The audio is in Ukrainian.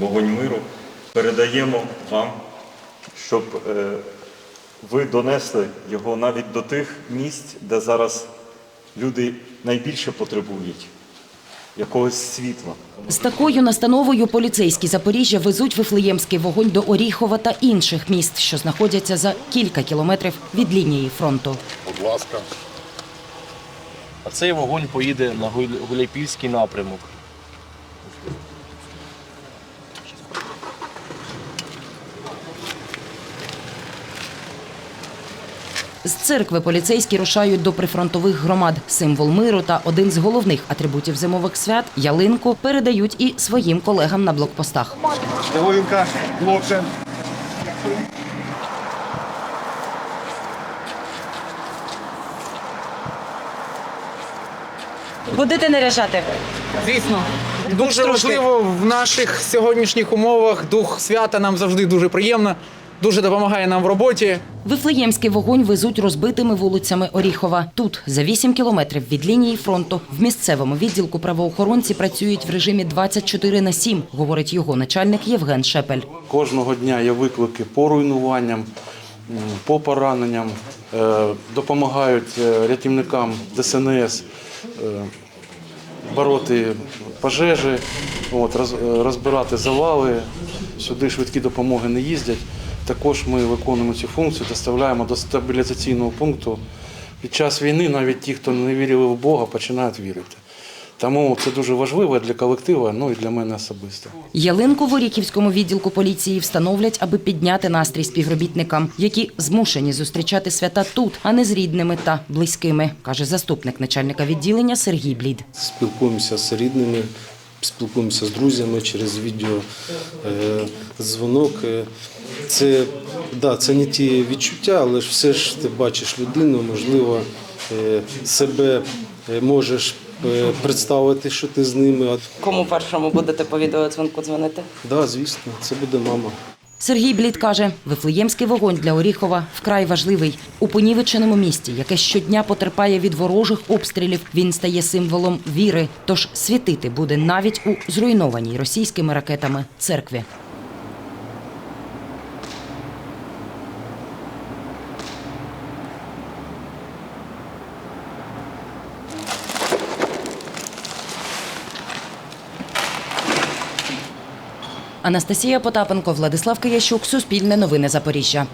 вогонь миру передаємо вам, щоб е, ви донесли його навіть до тих місць, де зараз люди найбільше потребують якогось світла. З такою настановою поліцейські Запоріжжя везуть вифлеємський вогонь до Оріхова та інших міст, що знаходяться за кілька кілометрів від лінії фронту. Будь ласка. А цей вогонь поїде на Гуля- Гуляйпільський напрямок. З церкви поліцейські рушають до прифронтових громад. Символ миру та один з головних атрибутів зимових свят ялинку передають і своїм колегам на блокпостах. Ялинка, хлопче. Будете наряжати? Звісно, дуже важливо в наших сьогоднішніх умовах. Дух свята нам завжди дуже приємно, дуже допомагає нам в роботі. Вифлеємський вогонь везуть розбитими вулицями Оріхова. Тут, за 8 кілометрів від лінії фронту, в місцевому відділку правоохоронці працюють в режимі 24 на 7, говорить його начальник Євген Шепель. Кожного дня є виклики по руйнуванням, по пораненням, е, допомагають е, рятівникам ДСНС е, бороти пожежі, от, роз- розбирати завали. Сюди швидкі допомоги не їздять. Також ми виконуємо цю функцію, доставляємо до стабілізаційного пункту. Під час війни навіть ті, хто не вірили в Бога, починають вірити. Тому це дуже важливо для колективу, ну і для мене особисто. Ялинку в Оріхівському відділку поліції встановлять, аби підняти настрій співробітникам, які змушені зустрічати свята тут, а не з рідними та близькими, каже заступник начальника відділення Сергій Блід. спілкуємося з рідними, спілкуємося з друзями через відео, е, дзвонок. Е, Це, да, це не ті відчуття, але ж все ж ти бачиш людину, можливо, е, себе можеш представити, що ти з ними. Кому першому будете по відеодзвонку дзвонити? да, звісно, це буде мама. Сергій Блід каже, вифлеємський вогонь для Оріхова вкрай важливий. У понівеченому місті, яке щодня потерпає від ворожих обстрілів, він стає символом віри. Тож світити буде навіть у зруйнованій російськими ракетами церкві. Анастасія Потапенко, Владислав Киящук, Суспільне новини Запоріжжя.